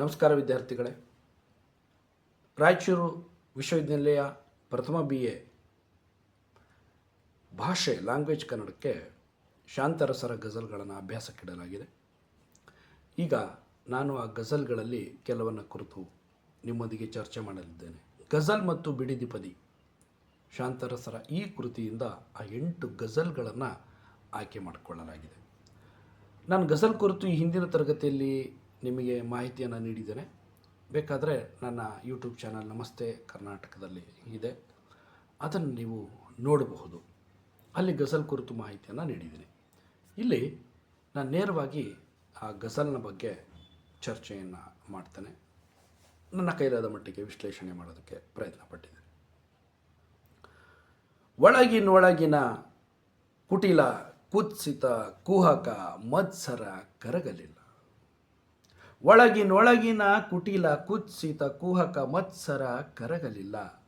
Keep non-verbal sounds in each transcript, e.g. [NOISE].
ನಮಸ್ಕಾರ ವಿದ್ಯಾರ್ಥಿಗಳೇ. ರಾಯಚೂರು ವಿಶ್ವವಿದ್ಯಾನಿಲಯ ಪ್ರಥಮ ಬಿ ಎ ಭಾಷೆ ಲ್ಯಾಂಗ್ವೇಜ್ ಕನ್ನಡಕ್ಕೆ ಶಾಂತರಸರ ಗಜಲ್ಗಳನ್ನು ಅಭ್ಯಾಸಕ್ಕಿಡಲಾಗಿದೆ ಈಗ ನಾನು ಆ ಗಜಲ್ಗಳಲ್ಲಿ ಕೆಲವನ್ನು ಕುರಿತು ನಿಮ್ಮೊಂದಿಗೆ ಚರ್ಚೆ ಮಾಡಲಿದ್ದೇನೆ. ಗಜಲ್ ಮತ್ತು ಬಿಡಿದಿಪದಿ ಶಾಂತರಸರ ಈ ಕೃತಿಯಿಂದ ಆ ಎಂಟು ಗಜಲ್ಗಳನ್ನು ಆಯ್ಕೆ ಮಾಡಿಕೊಳ್ಳಲಾಗಿದೆ. ನಾನು ಗಜಲ್ ಕುರಿತು ಈ ಹಿಂದಿನ ತರಗತಿಯಲ್ಲಿ ನಿಮಗೆ ಮಾಹಿತಿಯನ್ನು ನೀಡಿದ್ದೇನೆ. ಬೇಕಾದರೆ ನನ್ನ ಯೂಟ್ಯೂಬ್ ಚಾನಲ್ ನಮಸ್ತೆ ಕರ್ನಾಟಕದಲ್ಲಿ ಇದೆ. ಅದನ್ನು ನೀವು ನೋಡಬಹುದು. ಅಲ್ಲಿ ಗಸಲ್ ಕುರಿತು ಮಾಹಿತಿಯನ್ನು ನೀಡಿದ್ದೀನಿ. ಇಲ್ಲಿ ನಾನು ನೇರವಾಗಿ ಆ ಗಸಲ್ನ ಬಗ್ಗೆ ಚರ್ಚೆಯನ್ನು ಮಾಡ್ತೇನೆ. ನನ್ನ ಕೈಲಾದ ಮಟ್ಟಿಗೆ ವಿಶ್ಲೇಷಣೆ ಮಾಡೋದಕ್ಕೆ ಪ್ರಯತ್ನ ಪಟ್ಟಿದ್ದೇನೆ. ಒಳಗಿನೊಳಗಿನ ಕುಟಿಲ, ಕುತ್ಸಿತ, ಕುಹಕ, ಮತ್ಸರ, ಕರಗಲಿಲ್ಲ. ಒಳಗಿನೊಳಗಿನ ಕುಟಿಲ, ಕುತ್ಸಿತ, ಕುಹಕ, ಮತ್ಸರ ಕರಗಲಿಲ್ಲ.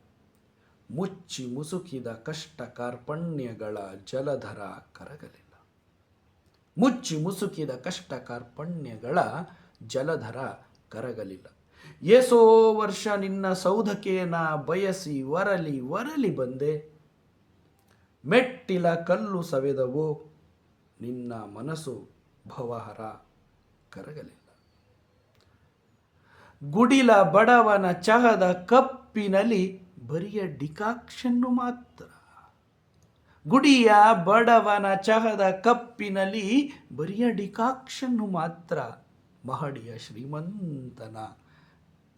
ಮುಚ್ಚಿ ಮುಸುಕಿದ ಕಷ್ಟ ಕಾರ್ಪಣ್ಯಗಳ ಜಲಧರ ಕರಗಲಿಲ್ಲ. ಮುಚ್ಚಿ ಮುಸುಕಿದ ಕಷ್ಟ ಕಾರ್ಪಣ್ಯಗಳ ಜಲಧರ ಕರಗಲಿಲ್ಲ. ಏಸೋ ವರ್ಷ ನಿನ್ನ ಸೌಧಕೇನ ಬಯಸಿ ವರಲಿ ವರಲಿ ಬಂದೆ. ಮೆಟ್ಟಿಲ ಕಲ್ಲು ಸವೆದವು, ನಿನ್ನ ಮನಸ್ಸು ಭವಹರ ಕರಗಲಿಲ್ಲ. ಗುಡಿಲ ಬಡವನ ಚಹದ ಕಪ್ಪಿನಲ್ಲಿ ಬರಿಯ ಡಿಕಾಕ್ಷನ್ನು ಮಾತ್ರ. ಗುಡಿಯ ಬಡವನ ಚಹದ ಕಪ್ಪಿನಲ್ಲಿ ಬರಿಯ ಡಿಕಾಕ್ಷನ್ನು ಮಾತ್ರ. ಮಹಡಿಯ ಶ್ರೀಮಂತನ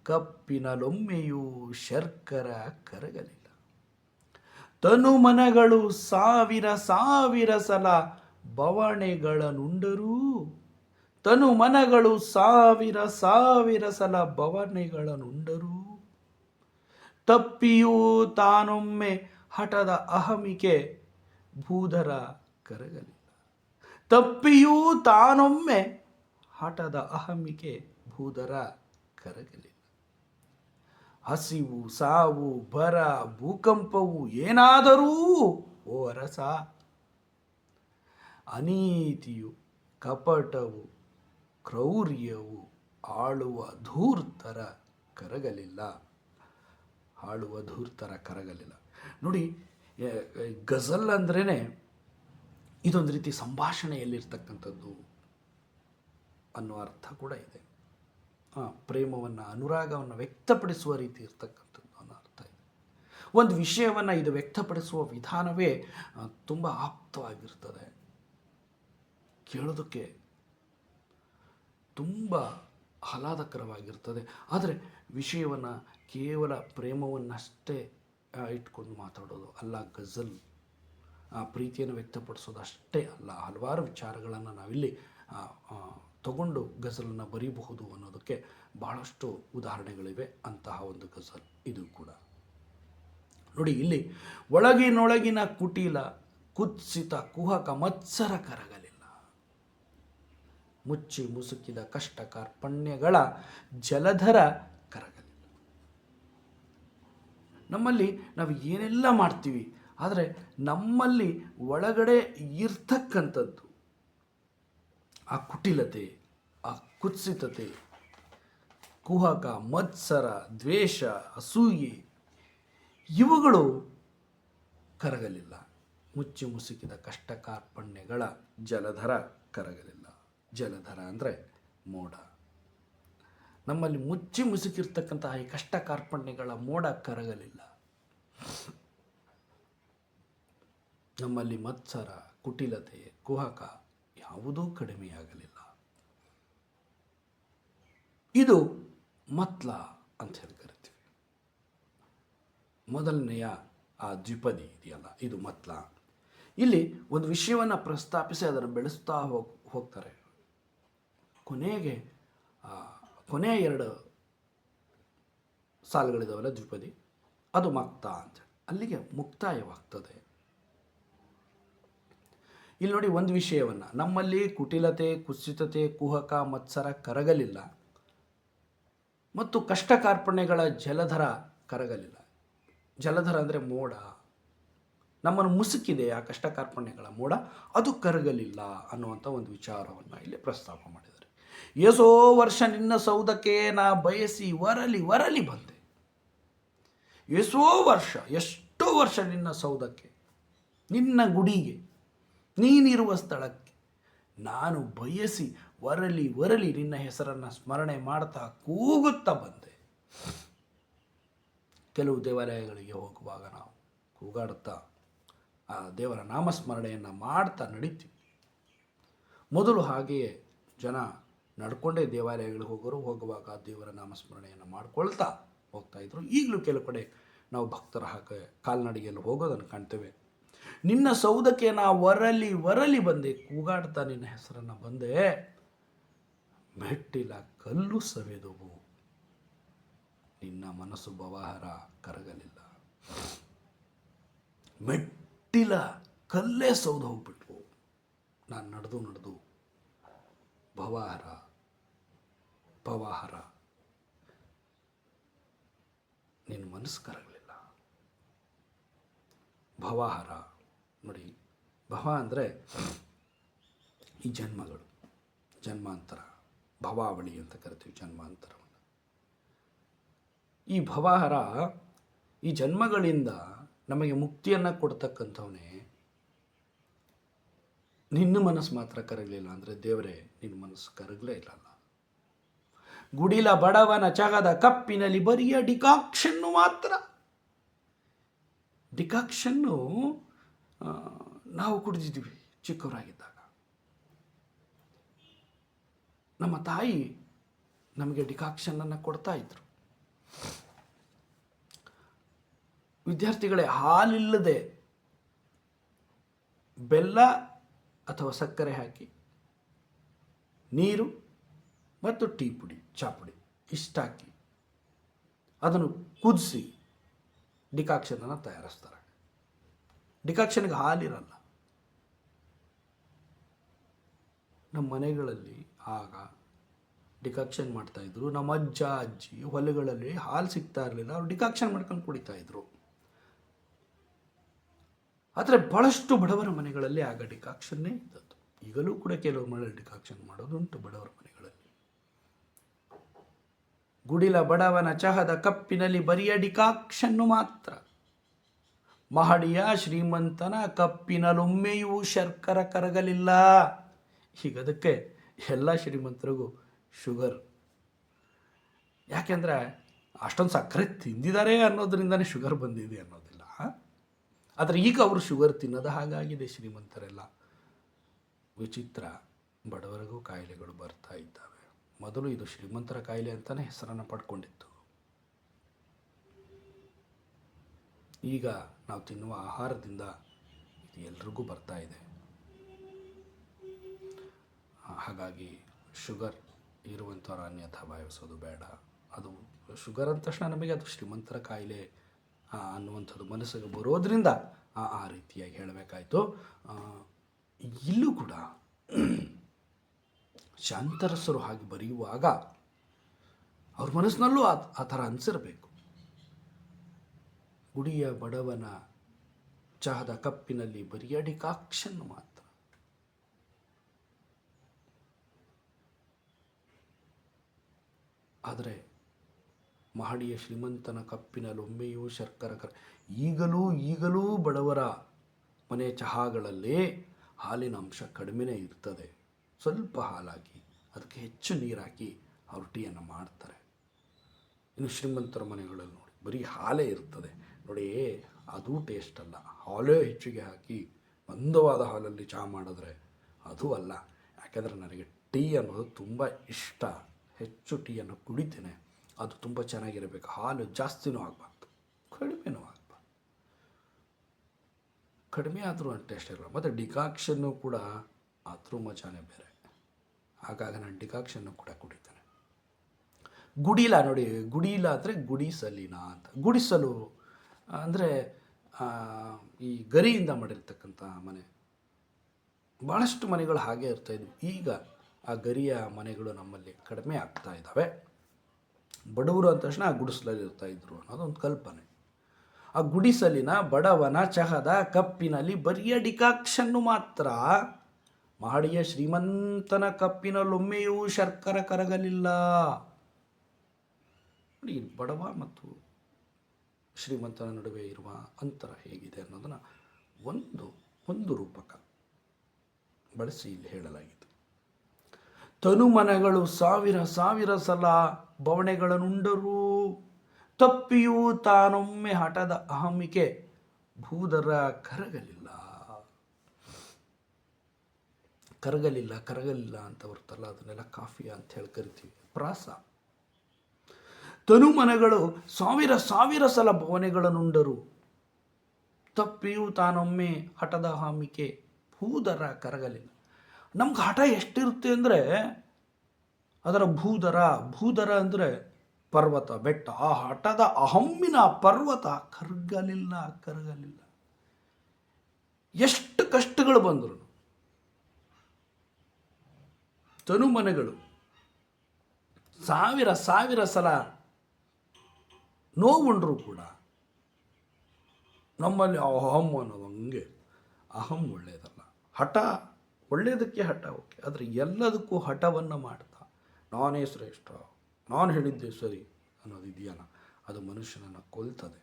ಕಪ್ಪಿನಲೊಮ್ಮೆಯೂ ಶರ್ಕರ ಕರಗಲಿಲ್ಲ. ತನುಮನಗಳು ಸಾವಿರ ಸಾವಿರ ಸಲ ಬವಣೆಗಳನ್ನುಂಡರೂ ತನುಮನಗಳು ಸಾವಿರ ಸಾವಿರ ಸಲ ಭವನೆಗಳನ್ನುಂಡರೂ. ತಪ್ಪಿಯೂ ತಾನೊಮ್ಮೆ ಹಠದ ಅಹಮಿಕೆ ಭೂಧರ ಕರಗಲಿಲ್ಲ. ತಪ್ಪಿಯೂ ತಾನೊಮ್ಮೆ ಹಠದ ಅಹಮಿಕೆ ಭೂಧರ ಕರಗಲಿಲ್ಲ. ಹಸಿವು, ಸಾವು, ಬರ, ಭೂಕಂಪವು ಏನಾದರೂ, ಓ ಅರಸ, ಅನೀತಿಯು, ಕಪಟವು ಕ್ರೌರ್ಯವು ಆಳುವ ಧೂರ್ತರ ಕರಗಲಿಲ್ಲ. ಆಳುವ ಧೂರ್ತರ ಕರಗಲಿಲ್ಲ. ನೋಡಿ ಗಜಲ್ ಅಂದ್ರೇ ಇದೊಂದು ರೀತಿ ಸಂಭಾಷಣೆಯಲ್ಲಿರ್ತಕ್ಕಂಥದ್ದು ಅನ್ನೋ ಅರ್ಥ ಕೂಡ ಇದೆ. ಪ್ರೇಮವನ್ನು, ಅನುರಾಗವನ್ನು ವ್ಯಕ್ತಪಡಿಸುವ ರೀತಿ ಇರ್ತಕ್ಕಂಥದ್ದು ಅನ್ನೋ ಅರ್ಥ ಇದೆ. ಒಂದು ವಿಷಯವನ್ನು ಇದು ವ್ಯಕ್ತಪಡಿಸುವ ವಿಧಾನವೇ ತುಂಬ ಆಪ್ತವಾಗಿರ್ತದೆ. ಕೇಳೋದಕ್ಕೆ ತುಂಬ ಆಹ್ಲಾದಕರವಾಗಿರ್ತದೆ. ಆದರೆ ವಿಷಯವನ್ನು ಕೇವಲ ಪ್ರೇಮವನ್ನಷ್ಟೇ ಇಟ್ಕೊಂಡು ಮಾತಾಡೋದು ಅಲ್ಲ, ಗಜಲ್. ಆ, ಪ್ರೀತಿಯನ್ನು ವ್ಯಕ್ತಪಡಿಸೋದು ಅಷ್ಟೇ ಅಲ್ಲ. ಹಲವಾರು ವಿಚಾರಗಳನ್ನು ನಾವಿಲ್ಲಿ ತಗೊಂಡು ಗಝಲನ್ನು ಬರೀಬಹುದು ಅನ್ನೋದಕ್ಕೆ ಬಹಳಷ್ಟು ಉದಾಹರಣೆಗಳಿವೆ. ಅಂತಹ ಒಂದು ಗಜಲ್ ಇದು ಕೂಡ. ನೋಡಿ, ಇಲ್ಲಿ ಒಳಗಿನೊಳಗಿನ ಕುಟೀಲ, ಕುತ್ಸಿತ, ಕುಹಕ, ಮತ್ಸರ ಕರಗಲಿಲ್ಲ ಮುಚ್ಚಿ ಮುಸುಕಿದ ಕಷ್ಟ ಕಾರ್ಪಣ್ಯಗಳ ಜಲಧರ ಕರಗಲಿಲ್ಲ ನಮ್ಮಲ್ಲಿ ನಾವು ಏನೆಲ್ಲ ಮಾಡ್ತೀವಿ, ಆದರೆ ನಮ್ಮಲ್ಲಿ ಒಳಗಡೆ ಇರ್ತಕ್ಕಂಥದ್ದು ಆ ಕುಟಿಲತೆ, ಆ ಕುತ್ಸಿತತೆ, ಕುಹಕ, ಮತ್ಸರ, ದ್ವೇಷ, ಅಸೂಯೆ, ಇವುಗಳು ಕರಗಲಿಲ್ಲ. ಮುಚ್ಚಿ ಮುಸುಕಿದ ಕಷ್ಟ ಕಾರ್ಪಣ್ಯಗಳ ಜಲಧರ ಕರಗಲಿಲ್ಲ. ಜಲಧರ ಅಂದರೆ ಮೋಡ. ನಮ್ಮಲ್ಲಿ ಮುಚ್ಚಿ ಮುಸುಕಿರ್ತಕ್ಕಂತಹ ಈ ಕಷ್ಟ ಕಾರ್ಪಣ್ಯಗಳ ಮೋಡ ಕರಗಲಿಲ್ಲ. ನಮ್ಮಲ್ಲಿ ಮತ್ಸರ, ಕುಟಿಲತೆ, ಕುಹಕ ಯಾವುದೂ ಕಡಿಮೆಯಾಗಲಿಲ್ಲ. ಇದು ಮತ್ಲ ಅಂತ ಹೇಳಿ ಕರಿತೀವಿ. ಮೊದಲನೆಯ ಆ ದ್ವಿಪದಿ ಇದೆಯಲ್ಲ, ಇದು ಮತ್ಲ. ಇಲ್ಲಿ ಒಂದು ವಿಷಯವನ್ನು ಪ್ರಸ್ತಾಪಿಸಿ ಅದನ್ನು ಬೆಳೆಸ್ತಾ ಹೋಗ್, ಹೋಗ್ತಾರೆ. ಕೊನೆಗೆ ಕೊನೆ ಎರಡು ಸಾಲುಗಳಿದಾವಲ್ಲ ದ್ವಿಪದಿ ಅದು ಮಕ್ತ ಅಂತ ಅಲ್ಲಿಗೆ ಮುಕ್ತಾಯವಾಗ್ತದೆ. ಇಲ್ಲಿ ನೋಡಿ ಒಂದು ವಿಷಯವನ್ನು. ನಮ್ಮಲ್ಲಿ ಕುಟಿಲತೆ, ಕುಸಿತತೆ, ಕುಹಕ, ಮತ್ಸರ ಕರಗಲಿಲ್ಲ. ಮತ್ತು ಕಷ್ಟ ಕಾರ್ಪಣ್ಯಗಳ ಜಲಧರ ಕರಗಲಿಲ್ಲ. ಜಲಧರ ಅಂದರೆ ಮೋಡ. ನಮ್ಮನ್ನು ಮುಸುಕಿದೆ ಆ ಕಷ್ಟ ಕಾರ್ಪಣ್ಯಗಳ ಮೋಡ. ಅದು ಕರಗಲಿಲ್ಲ ಅನ್ನುವಂಥ ಒಂದು ವಿಚಾರವನ್ನು ಇಲ್ಲಿ ಪ್ರಸ್ತಾಪ ಮಾಡಿದ್ದಾರೆ. ಎಸೋ ವರ್ಷ ನಿನ್ನ ಸೌದಕ್ಕೆ ನಾ ಬಯಸಿ ವರಲಿ ವರಲಿ ಬಂದೆ. ಎಷ್ಟೋ ವರ್ಷ ಎಷ್ಟೋ ವರ್ಷ ನಿನ್ನ ಸೌದಕ್ಕೆ, ನಿನ್ನ ಗುಡಿಗೆ, ನೀನಿರುವ ಸ್ಥಳಕ್ಕೆ, ನಾನು ಬಯಸಿ ವರಲಿ ವರಲಿ ನಿನ್ನ ಹೆಸರನ್ನು ಸ್ಮರಣೆ ಮಾಡ್ತಾ ಕೂಗುತ್ತಾ ಬಂದೆ. ಕೆಲವು ದೇವಾಲಯಗಳಿಗೆ ಹೋಗುವಾಗ ನಾವು ಕೂಗಾಡುತ್ತಾ ಆ ದೇವರ ನಾಮಸ್ಮರಣೆಯನ್ನು ಮಾಡ್ತಾ ನಡೀತೀವಿ. ಮೊದಲು ಹಾಗೆಯೇ ಜನ ನಡ್ಕೊಂಡೇ ದೇವಾಲಯಗಳಿಗೆ ಹೋಗೋರು ಹೋಗುವಾಗ ದೇವರ ನಾಮಸ್ಮರಣೆಯನ್ನು ಮಾಡ್ಕೊಳ್ತಾ ಹೋಗ್ತಾ ಇದ್ರು. ಈಗಲೂ ಕೆಲವು ಕಡೆ ನಾವು ಭಕ್ತರ ಹಾಕ ಕಾಲ್ನಡಿಗೆಯಲ್ಲಿ ಹೋಗೋದನ್ನು ಕಾಣ್ತೇವೆ. ನಿನ್ನ ಸೌದಕ್ಕೆ ನಾ ವರಲಿ ವರಲಿ ಬಂದೆ, ಕೂಗಾಡ್ತಾ ನಿನ್ನ ಹೆಸರನ್ನು ಬಂದೆ. ಮೆಟ್ಟಿಲ ಕಲ್ಲು ಸವೆದುವು. ನಿನ್ನ ಮನಸ್ಸು ಬವಾಹರ ಕರಗಲಿಲ್ಲ. ಮೆಟ್ಟಿಲ ಕಲ್ಲೇ ಸೌದ ಹೋಗ್ಬಿಟ್ವು. ನಾನು ನಡೆದು ನಡೆದು ಭವಾಹರ ಪವಾಹರ ನಿನ್ನ ಮನಸ್ಸು ಕರಗಲಿಲ್ಲ. ಭವಾಹರ. ನೋಡಿ, ಭವ ಅಂದರೆ ಈ ಜನ್ಮಗಳು. ಜನ್ಮಾಂತರ. ಭವಾವಳಿ ಅಂತ ಕರಿತೀವಿ, ಜನ್ಮಾಂತರವನ್ನು. ಈ ಭವಾಹರ ಈ ಜನ್ಮಗಳಿಂದ ನಮಗೆ ಮುಕ್ತಿಯನ್ನು ಕೊಡ್ತಕ್ಕಂಥವನೇ ನಿನ್ನ ಮನಸ್ಸು ಮಾತ್ರ ಕರಗಲಿಲ್ಲ ಅಂದರೆ ದೇವರೇ, ನಿನ್ನ ಮನಸ್ಸು ಕರಗಲೇ ಇಲ್ಲಲ್ಲ ಗುಡಿಲ ಬಡವನ ಚಗದ ಕಪ್ಪಿನಲ್ಲಿ ಬರಿಯ ಡಿಕಾಕ್ಷನ್ನು ಮಾತ್ರ. ಡಿಕಾಕ್ಷನ್ನು ನಾವು ಕುಡಿದಿದ್ದೀವಿ ಚಿಕ್ಕವರಾಗಿದ್ದಾಗ. ನಮ್ಮ ತಾಯಿ ನಮಗೆ ಡಿಕಾಕ್ಷನನ್ನು ಕೊಡ್ತಾ ಇದ್ರು. ವಿದ್ಯಾರ್ಥಿಗಳೇ, ಹಾಲಿಲ್ಲದೆ ಬೆಲ್ಲ ಅಥವಾ ಸಕ್ಕರೆ ಹಾಕಿ ನೀರು ಮತ್ತು ಟೀ ಪುಡಿ ಚಾಪುಡಿ ಇಷ್ಟಾಕಿ ಅದನ್ನು ಕುದಿಸಿ ಡಿಕಾಕ್ಷನನ್ನು ತಯಾರಿಸ್ತಾರೆ. ಡಿಕಾಕ್ಷನ್ಗೆ ಹಾಲಿರಲ್ಲ. ನಮ್ಮ ಮನೆಗಳಲ್ಲಿ ಆಗ ಡಿಕಾಕ್ಷನ್ ಮಾಡ್ತಾಯಿದ್ರು ನಮ್ಮ ಅಜ್ಜ, ಅಜ್ಜಿ ಹೊಲಗಳಲ್ಲಿ ಹಾಲು ಸಿಗ್ತಾ ಇರಲಿಲ್ಲ. ಅವ್ರು ಡಿಕಾಕ್ಷನ್ ಮಾಡ್ಕೊಂಡು ಕುಡಿತಾಯಿದ್ರು ಆದರೆ ಭಾಳಷ್ಟು ಬಡವರ ಮನೆಗಳಲ್ಲಿ ಆಗ ಡಿಕಾಕ್ಷನ್ನೇ ಇದ್ದದ್ದು. ಈಗಲೂ ಕೂಡ ಕೆಲವು ಮನೆಯಲ್ಲಿ ಡಿಕಾಕ್ಷನ್ ಮಾಡೋದುಂಟು ಬಡವರ ಗುಡಿಲ ಬಡವನ ಚಹದ ಕಪ್ಪಿನಲ್ಲಿ ಬರಿಯ ಡಿಕಾಕ್ಷನ್ನು ಮಾತ್ರ. ಮಹಡಿಯ ಶ್ರೀಮಂತನ ಕಪ್ಪಿನಲೊಮ್ಮೆಯೂ ಶರ್ಕರ ಕರಗಲಿಲ್ಲ. ಹೀಗದಕ್ಕೆ ಎಲ್ಲ ಶ್ರೀಮಂತರಿಗೂ ಶುಗರ್. ಯಾಕೆಂದರೆ ಅಷ್ಟೊಂದು ಸಕ್ಕರೆ ತಿಂದಿದ್ದಾರೆ ಅನ್ನೋದರಿಂದನೇ ಶುಗರ್ ಬಂದಿದೆ ಅನ್ನೋದಿಲ್ಲ. ಆದರೆ ಈಗ ಅವರು ಶುಗರ್ ತಿನ್ನೋದು ಹಾಗಾಗಿದೆ ಶ್ರೀಮಂತರೆಲ್ಲ. ವಿಚಿತ್ರ ಬಡವರಿಗೂ ಕಾಯಿಲೆಗಳು ಬರ್ತಾ ಇದ್ದಾವೆ. ಮೊದಲು ಇದು ಶ್ರೀಮಂತರ ಕಾಯಿಲೆ ಅಂತಲೇ ಹೆಸರನ್ನು ಪಡ್ಕೊಂಡಿತ್ತು. ಈಗ ನಾವು ತಿನ್ನುವ ಆಹಾರದಿಂದ ಇದು ಎಲ್ರಿಗೂ ಬರ್ತಾ ಇದೆ. ಹಾಗಾಗಿ ಶುಗರ್ ಇರುವಂಥವ್ರ ಅನ್ಯಥ ಭಾವಿಸೋದು ಬೇಡ. ಅದು ಶುಗರ್ ಅಂದ ತಕ್ಷಣ ನಮಗೆ ಅದು ಶ್ರೀಮಂತರ ಕಾಯಿಲೆ ಅನ್ನುವಂಥದ್ದು ಮನಸ್ಸಿಗೆ ಬರೋದರಿಂದ ಆ ರೀತಿಯಾಗಿ ಹೇಳಬೇಕಾಯಿತು. ಇಲ್ಲೂ ಕೂಡ ಶಾಂತರಸರು ಹಾಗೆ ಬರೆಯುವಾಗ ಅವ್ರ ಮನಸ್ಸಿನಲ್ಲೂ ಆ ಆ ಥರ ಅನಿಸಿರಬೇಕು. ಗುಡಿಯ ಬಡವನ ಚಹದ ಕಪ್ಪಿನಲ್ಲಿ ಬರಿಯ ಡಿಕಾಕ್ಷನ್ ಮಾತ್ರ. ಆದರೆ ಮಹಡಿಯ ಶ್ರೀಮಂತನ ಕಪ್ಪಿನಲ್ಲೊಮ್ಮೆಯೂ ಶರ್ಕರ ಕರ ಈಗಲೂ ಈಗಲೂ ಬಡವರ ಮನೆ ಚಹಾಗಳಲ್ಲಿ ಹಾಲಿನ ಅಂಶ ಕಡಿಮೆನೇ ಇರ್ತದೆ. ಸ್ವಲ್ಪ ಹಾಲಾಕಿ, ಅದಕ್ಕೆ ಹೆಚ್ಚು ನೀರಾಕಿ ಅವ್ರು ಟೀಯನ್ನು ಮಾಡ್ತಾರೆ. ಇನ್ನು ಶ್ರೀಮಂತರ ಮನೆಗಳಲ್ಲಿ ನೋಡಿ, ಬರೀ ಹಾಲೇ ಇರ್ತದೆ. ನೋಡಿ, ಅದು ಟೇಸ್ಟ್ ಅಲ್ಲ. ಹಾಲೇ ಹೆಚ್ಚಿಗೆ ಹಾಕಿ ಮಂದವಾದ ಹಾಲಲ್ಲಿ ಚಹಾ ಮಾಡಿದ್ರೆ ಅದು ಅಲ್ಲ. ಯಾಕೆಂದರೆ ನನಗೆ ಟೀ ಅನ್ನೋದು ತುಂಬ ಇಷ್ಟ. ಹೆಚ್ಚು ಟೀಯನ್ನು ಕುಡಿತೇನೆ, ಅದು ತುಂಬ ಚೆನ್ನಾಗಿರಬೇಕು. ಹಾಲು ಜಾಸ್ತಿನೂ ಆಗಬಾರ್ದು. ಕಡಿಮೆನೂ ಆಗಬಾರ್ದು. ಕಡಿಮೆ ಆದರೂ ಟೇಸ್ಟ್ ಇರಲ್ಲ ಮತ್ತು ಡಿಕಾಕ್ಷನ್ನು ಕೂಡ ಅದ್ರ ಮಜಾನೇ ಬೇರೆ. ಹಾಗಾಗಿ ನಾನು ಡಿಕಾಕ್ಷನ್ನು ಕೂಡ ಕುಡಿತೇನೆ. ಗುಡಿಲ ನೋಡಿ, ಗುಡಿಲ ಅಂದರೆ ಗುಡಿಸಲಿನ ಅಂತ. ಗುಡಿಸಲು, ಅಂದರೆ ಈ ಗರಿಯಿಂದ ಮಾಡಿರ್ತಕ್ಕಂಥ ಮನೆ. ಭಾಳಷ್ಟು ಮನೆಗಳು ಹಾಗೆ ಇರ್ತಾಯಿದ್ವು ಈಗ ಆ ಗರಿಯ ಮನೆಗಳು ನಮ್ಮಲ್ಲಿ ಕಡಿಮೆ ಆಗ್ತಾ ಇದ್ದಾವೆ. ಬಡವರು ಅಂದ ತಕ್ಷಣ ಆ ಗುಡಿಸಲಲ್ಲಿ ಇರ್ತಾ ಇದ್ರು ಅನ್ನೋದೊಂದು ಕಲ್ಪನೆ. ಆ ಗುಡಿಸಲಿನ ಬಡವನ ಚಹದ ಕಪ್ಪಿನಲ್ಲಿ ಬರಿಯ ಡಿಕಾಕ್ಷನ್ನು ಮಾತ್ರ ಮಹಡಿಯ ಶ್ರೀಮಂತನ ಕಪ್ಪಿನಲ್ಲೊಮ್ಮೆಯೂ ಶರ್ಕರ ಕರಗಲಿಲ್ಲ. ನೋಡಿ ಬಡವ ಮತ್ತು ಶ್ರೀಮಂತನ ನಡುವೆ ಇರುವ ಅಂತರ ಹೇಗಿದೆ ಅನ್ನೋದನ್ನು ಒಂದು ಒಂದು ರೂಪಕ ಬಳಸಿ ಇಲ್ಲಿ ಹೇಳಲಾಗಿದೆ. ತನುಮನಗಳು ಸಾವಿರ ಸಾವಿರ ಸಲ ಬವಣೆಗಳನ್ನುಂಡರೂ, ತಪ್ಪಿಯೂ ತಾನೊಮ್ಮೆ ಹಠದ ಅಹಮಿಕೆ ಭೂದರ ಕರಗಲಿಲ್ಲ. ಕರಗಲಿಲ್ಲ ಕರಗಲಿಲ್ಲ ಅಂತ ಬರ್ತಲ್ಲ ಅದನ್ನೆಲ್ಲ ಕಾಫಿ ಅಂತ ಹೇಳಿ ಕರಿತೀವಿ. ಪ್ರಾಸ. ತನುಮನಗಳು ಸಾವಿರ ಸಾವಿರ ಸಲ ಭವನೆಗಳನ್ನುಂಡರು. ತಪ್ಪಿಯೂ ತಾನೊಮ್ಮೆ ಹಠದ ಹಾಮಿಕೆ ಭೂದರ ಕರಗಲಿಲ್ಲ. ನಮ್ಗೆ ಹಠ ಎಷ್ಟಿರುತ್ತೆ ಅಂದರೆ, ಅದರ ಭೂದರ ಭೂದರ ಅಂದರೆ ಪರ್ವತ, ಬೆಟ್ಟ. ಆ ಹಠದ ಅಹಮ್ಮಿನ ಪರ್ವತ ಕರಗಲಿಲ್ಲ ಕರಗಲಿಲ್ಲ. ಎಷ್ಟು ಕಷ್ಟಗಳು ಬಂದರು. ತನುಮನೆಗಳು. ಸಾವಿರ ಸಾವಿರ ಸಲ ನೋವುಂಡ್ರೂ ಕೂಡ. ನಮ್ಮಲ್ಲಿ ಅಹಂ ಅನ್ನೋದು ಹಂಗೆ ಅಹಂ ಒಳ್ಳೆಯದಲ್ಲ ಹಠ ಒಳ್ಳೆಯದಕ್ಕೆ ಹಠ, ಓಕೆ. ಆದರೆ ಎಲ್ಲದಕ್ಕೂ ಹಠವನ್ನು ಮಾಡ್ತಾ, ನಾನೇ ಶ್ರೇಷ್ಠ, ನಾನು ಹೇಳಿದ್ದೆ ಸರಿ ಅನ್ನೋದು ಇದೆಯಲ್ಲ, ಅದು ಮನುಷ್ಯನನ್ನು ಕೊಲ್ತದೆ.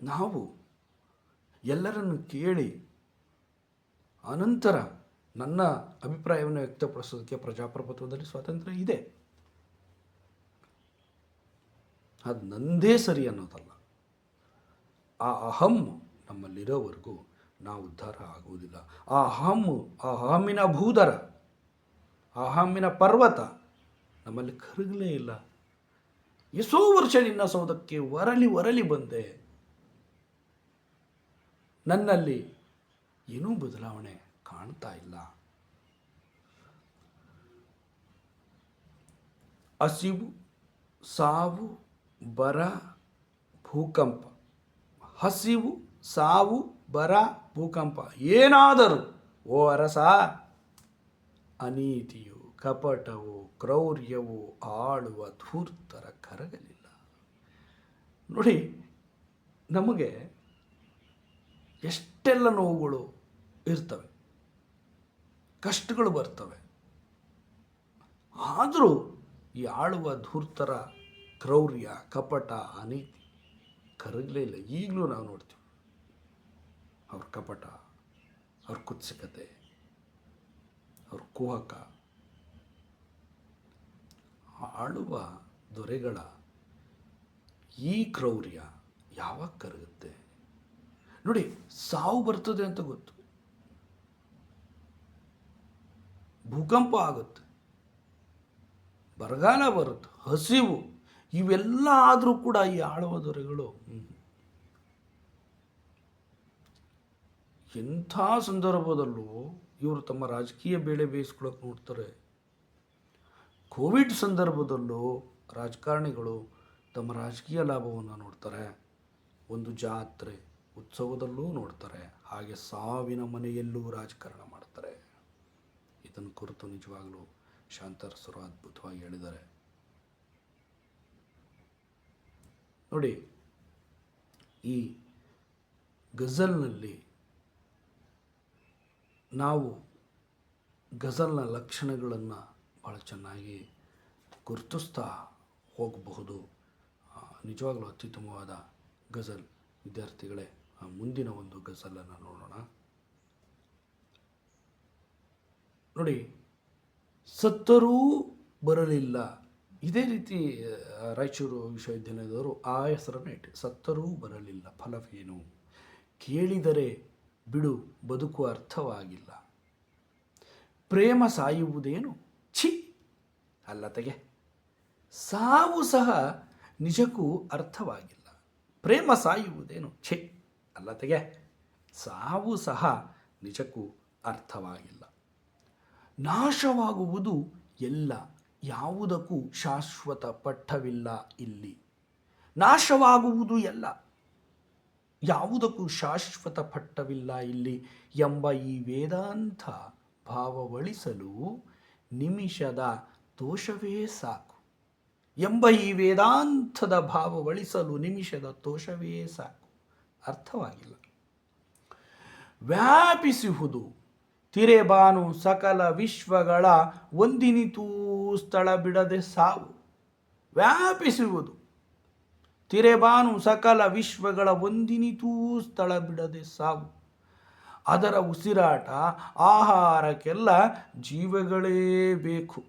ನಾವು ಎಲ್ಲರನ್ನು ಕೇಳಿ ಅನಂತರ ನನ್ನ ಅಭಿಪ್ರಾಯವನ್ನು ವ್ಯಕ್ತಪಡಿಸೋದಕ್ಕೆ ಪ್ರಜಾಪ್ರಭುತ್ವದಲ್ಲಿ ಸ್ವಾತಂತ್ರ್ಯ ಇದೆ. ಅದು ನಂದೇ ಸರಿ ಅನ್ನೋದಲ್ಲ. ಆ ಅಹಂ ನಮ್ಮಲ್ಲಿರೋವರೆಗೂ ನಾವು ಉದ್ಧಾರ ಆಗುವುದಿಲ್ಲ. ಆ ಅಹಂ, ಆ ಅಹಮ್ಮಿನ ಭೂದರ, ಆ ಅಹಮ್ಮಿನ ಪರ್ವತ ನಮ್ಮಲ್ಲಿ ಕರಗಲೇ ಇಲ್ಲ. ಎಷ್ಟೋ ವರ್ಷ ನಿನ್ನ ಸೌದಕ್ಕೆ ವರಲಿ ವರಲಿ ಬಂದೆ. ನನ್ನಲ್ಲಿ ಏನೂ ಬದಲಾವಣೆ ಕಾಣ್ತಾ ಇಲ್ಲ. ಹಸಿವು, ಸಾವು, ಬರ, ಭೂಕಂಪ. ಹಸಿವು, ಸಾವು, ಬರ, ಭೂಕಂಪ. ಏನಾದರೂ, ಓ ಅರಸ, ಅನೀತಿಯು, ಕಪಟವು, ಕ್ರೌರ್ಯವು ಆಳುವ ಧೂರ್ತರ ಕರಗಲಿಲ್ಲ. ನೋಡಿ, ನಮಗೆ ಎಷ್ಟೆಲ್ಲ ನೋವುಗಳು ಇರ್ತವೆ. ಕಷ್ಟಗಳು ಬರ್ತವೆ. ಆದರೂ ಈ ಆಳುವ ಧೂರ್ತರ, ಕ್ರೌರ್ಯ, ಕಪಟ, ಅನೀತಿ ಕರಗಲೇ ಇಲ್ಲ. ಈಗಲೂ ನಾವು ನೋಡ್ತೀವಿ. ಅವ್ರ ಕಪಟ, ಅವ್ರ ಕುತ್ಸಿಕತೆ, ಅವ್ರ ಕುಹಕ. ಆಳುವ ದೊರೆಗಳ ಈ ಕ್ರೌರ್ಯ ಯಾವಾಗ ಕರಗುತ್ತೆ? ನೋಡಿ ಸಾವು ಬರ್ತದೆ ಅಂತ ಗೊತ್ತು. ಭೂಕಂಪ ಆಗುತ್ತೆ. ಬರಗಾಲ ಬರುತ್ತೆ, ಹಸಿವು, ಇವೆಲ್ಲ ಆದರೂ ಕೂಡ ಈ ಆಳುವ ದೊರೆಗಳು. ಎಂಥ ಸಂದರ್ಭದಲ್ಲೂ ಇವರು ತಮ್ಮ ರಾಜಕೀಯ ಬೇಳೆ ಬೇಯಿಸ್ಕೊಳಕ್ಕೆ ನೋಡ್ತಾರೆ. ಕೋವಿಡ್ ಸಂದರ್ಭದಲ್ಲೂ ರಾಜಕಾರಣಿಗಳು ತಮ್ಮ ರಾಜಕೀಯ ಲಾಭವನ್ನು ನೋಡ್ತಾರೆ. ಒಂದು ಜಾತ್ರೆ. ಉತ್ಸವದಲ್ಲೂ ನೋಡ್ತಾರೆ, ಹಾಗೆ ಸಾವಿನ ಮನೆಯಲ್ಲೂ ರಾಜಕಾರಣ ಮಾಡ್ತಾರೆ. ಇದನ್ನು ಕುರಿತು ನಿಜವಾಗಲೂ ಶಾಂತರಸರು ಅದ್ಭುತವಾಗಿ ಹೇಳಿದ್ದಾರೆ. ನೋಡಿ, ಈ ಗಜಲ್ನಲ್ಲಿ ನಾವು ಗಜಲ್ನ ಲಕ್ಷಣಗಳನ್ನು ಭಾಳ ಚೆನ್ನಾಗಿ ಗುರುತಿಸ್ತಾ ಹೋಗಬಹುದು. ನಿಜವಾಗಲೂ ಅತ್ಯುತ್ತಮವಾದ ಗಜಲ್. ವಿದ್ಯಾರ್ಥಿಗಳೇ ಮುಂದಿನ ಒಂದು ಗಸಲನ್ನು ನೋಡೋಣ. ನೋಡಿ, ಸತ್ತರೂ ಬರಲಿಲ್ಲ. ಇದೇ ರೀತಿ ರಾಯಚೂರು ವಿಶ್ವವಿದ್ಯಾಲಯದವರು ಆ ಹೆಸರನ್ನು ಇಟ್ಟು, ಸತ್ತರೂ ಬರಲಿಲ್ಲ. ಫಲವೇನು? ಕೇಳಿದರೆ ಬಿಡು ಬದುಕು ಅರ್ಥವಾಗಿಲ್ಲ. ಪ್ರೇಮ ಸಾಯುವುದೇನು? ಛಿ! ಅಲ್ಲ ತೆಗೆ. ಸಾವು ಸಹ ನಿಜಕ್ಕೂ ಅರ್ಥವಾಗಿಲ್ಲ. ಪ್ರೇಮ ಸಾಯುವುದೇನು? ಛಿ! ಅಲ್ಲ ತೆಗೆ ಸಾವು ಸಹ ನಿಜಕ್ಕೂ ಅರ್ಥವಾಗಿಲ್ಲ. ನಾಶವಾಗುವುದು ಎಲ್ಲ, ಯಾವುದಕ್ಕೂ ಶಾಶ್ವತ ಪಠವಿಲ್ಲ ಇಲ್ಲಿ. ನಾಶವಾಗುವುದು ಎಲ್ಲ, ಯಾವುದಕ್ಕೂ ಶಾಶ್ವತ ಪಟ್ಟವಿಲ್ಲ ಇಲ್ಲಿ ಎಂಬ ಈ ವೇದಾಂತ ಭಾವವಳಿಸಲು ನಿಮಿಷದ ದೋಷವೇ ಸಾಕು. ಎಂಬ ಈ ವೇದಾಂತದ ಭಾವವಳಿಸಲು ನಿಮಿಷದ ದೋಷವೇ ಸಾಕು. ಅರ್ಥವಾಗಿಲ್ಲ. ವ್ಯಾಪಿಸುವುದು ತಿರೆಬಾನು ಸಕಲ ವಿಶ್ವಗಳ ಒಂದಿನಿತೂ ಸ್ಥಳ ಬಿಡದೆ ಸಾವು. ವ್ಯಾಪಿಸುವುದು ತಿರೆಬಾನು ಸಕಲ ವಿಶ್ವಗಳ ಒಂದಿನಿತೂ ಸ್ಥಳ ಬಿಡದೆ ಸಾವು. ಅದರ ಉಸಿರಾಟ ಆಹಾರಕ್ಕೆಲ್ಲ ಜೀವಗಳೇ ಬೇಕು.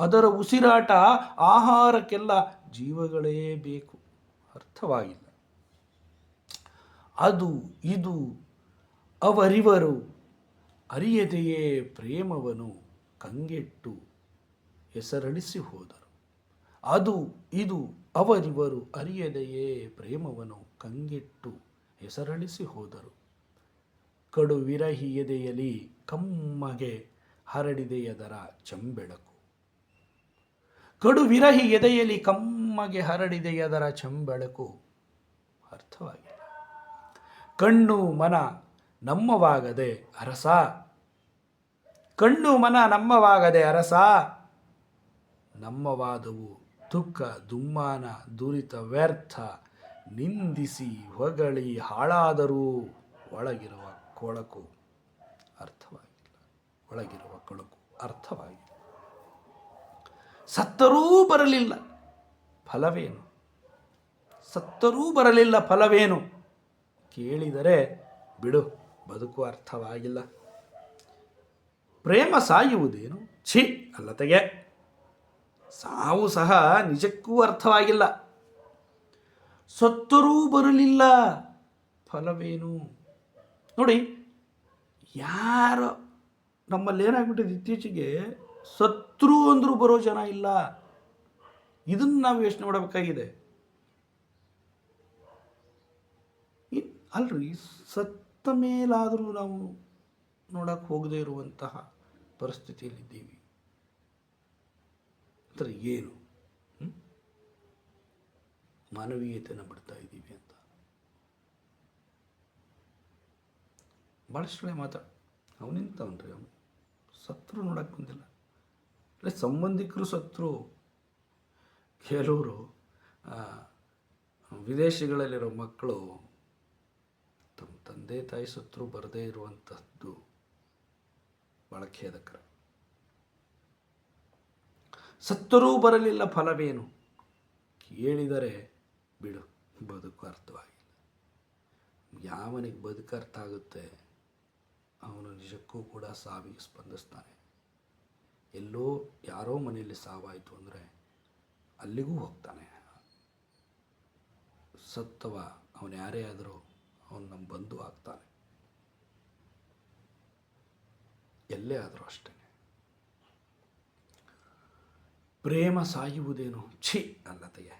ಅದರ ಉಸಿರಾಟ ಆಹಾರಕ್ಕೆಲ್ಲ ಜೀವಗಳೇ ಬೇಕು. ಅರ್ಥವಾಗಿಲ್ಲ. ಅದು, ಇದು, ಅವರಿವರು ಅರಿಯದೆಯೇ ಪ್ರೇಮವನು ಕಂಗೆಟ್ಟು ಹೆಸರಳಿಸಿ ಹೋದರು. ಅದು, ಇದು, ಅವರಿವರು ಅರಿಯದೆಯೇ ಪ್ರೇಮವನು ಕಂಗೆಟ್ಟು ಹೆಸರಳಿಸಿ ಹೋದರು. ಕಡು ವಿರಹಿ ಎದೆಯಲಿ ಕಮ್ಮಗೆ ಹರಡಿದೆಯದರ ಚಂಬೆಳಕು. ಕಡು ವಿರಹಿ ಎದೆಯಲಿ ಕಮ್ಮಗೆ ಹರಡಿದೆಯದರ ಚಂಬೆಳಕು. ಅರ್ಥವಾಗಿಲ್ಲ ಕಣ್ಣು ಮನ ನಮ್ಮವಾಗದೆ ಅರಸ? ಕಣ್ಣು ಮನ ನಮ್ಮವಾಗದೆ ಅರಸ? ನಮ್ಮವಾದವು ದುಃಖ, ದುಮ್ಮಾನ, ದುರಿತ, ವ್ಯರ್ಥ, ನಿಂದಿಸಿ ಹೊಗಳಿ ಹಾಳಾದರೂ ಒಳಗಿರುವ ಕೊಳಕು ಅರ್ಥವಾಗಿಲ್ಲ. ಒಳಗಿರುವ ಕೊಳಕು ಅರ್ಥವಾಗಿಲ್ಲ. ಸತ್ತರೂ ಬರಲಿಲ್ಲ ಫಲವೇನು? ಸತ್ತರೂ ಬರಲಿಲ್ಲ ಫಲವೇನು? ಕೇಳಿದರೆ, ಬಿಡು, ಬದುಕು ಅರ್ಥವಾಗಿಲ್ಲ. ಪ್ರೇಮ ಸಾಯುವುದೇನು? ಛಿ, ಅಲ್ಲತೆಗೆ. ಸಾವು ಸಹ ನಿಜಕ್ಕೂ ಅರ್ಥವಾಗಿಲ್ಲ. ಸತ್ತರೂ ಬರಲಿಲ್ಲ. ಫಲವೇನು? ನೋಡಿ, ಯಾರು ನಮ್ಮಲ್ಲಿ ಏನಾಗ್ಬಿಟ್ಟಿದೆ ಇತ್ತೀಚೆಗೆ, ಸತ್ರು ಅಂದರೂ ಬರೋ ಜನ ಇಲ್ಲ. ಇದನ್ನು ನಾವು ಯೋಚನೆ ಮಾಡಬೇಕಾಗಿದೆ. ಅಲ್ರಿ, ಸತ್ತ ಮೇಲಾದರೂ ನಾವು ನೋಡಕ್ಕೆ ಹೋಗದೇ ಇರುವಂತಹ ಪರಿಸ್ಥಿತಿಯಲ್ಲಿದ್ದೀವಿ. ಅಂದರೆ ಏನು? ಮಾನವೀಯತೆಯನ್ನು ಬಿಡ್ತಾ ಇದ್ದೀವಿ ಅಂತ. ಭಾಳಷ್ಟು ಕಡೆ ಮಾತಾಡ ಅವನಿಂತವನ್ರಿ ಅವನು ಸತ್ರು ನೋಡಕ್ಕೆ ಬಂದಿಲ್ಲ. ಅಲ್ಲೇ ಸಂಬಂಧಿಕರು ಸತ್ರು, ಕೆಲವರು ವಿದೇಶಗಳಲ್ಲಿರೋ ಮಕ್ಕಳು ತಮ್ಮ ತಂದೆ ತಾಯಿ ಸತ್ರು ಬರದೇ ಇರುವಂತಹದ್ದು ಬಹಳ ಖೇದಕರ. ಸತ್ತರೂ ಬರಲಿಲ್ಲ ಫಲವೇನು? ಕೇಳಿದರೆ ಬಿಡು, ಬದುಕು ಅರ್ಥವಾಗಿಲ್ಲ. ಯಾವನಿಗೆ ಬದುಕು ಅರ್ಥ ಆಗುತ್ತೆ, ಅವನು ನಿಜಕ್ಕೂ ಕೂಡ ಸಾವಿಗೆ ಸ್ಪಂದಿಸ್ತಾನೆ. ಎಲ್ಲೋ ಯಾರೋ ಮನೆಯಲ್ಲಿ ಸಾವಾಯಿತು ಅಂದರೆ ಅಲ್ಲಿಗೂ ಹೋಗ್ತಾನೆ. ಸತ್ತವ, ಅವನು ಯಾರೇ ಆದರೂ ಅವನು ನಮ್ಮ ಬಂಧು ಆಗ್ತಾನೆ. ಎಲ್ಲೇ ಆದರೂ ಅಷ್ಟೇ. ಪ್ರೇಮ ಸಾಯುವುದೇನು? ಛಿ ಅಲ್ಲತೆಗೆ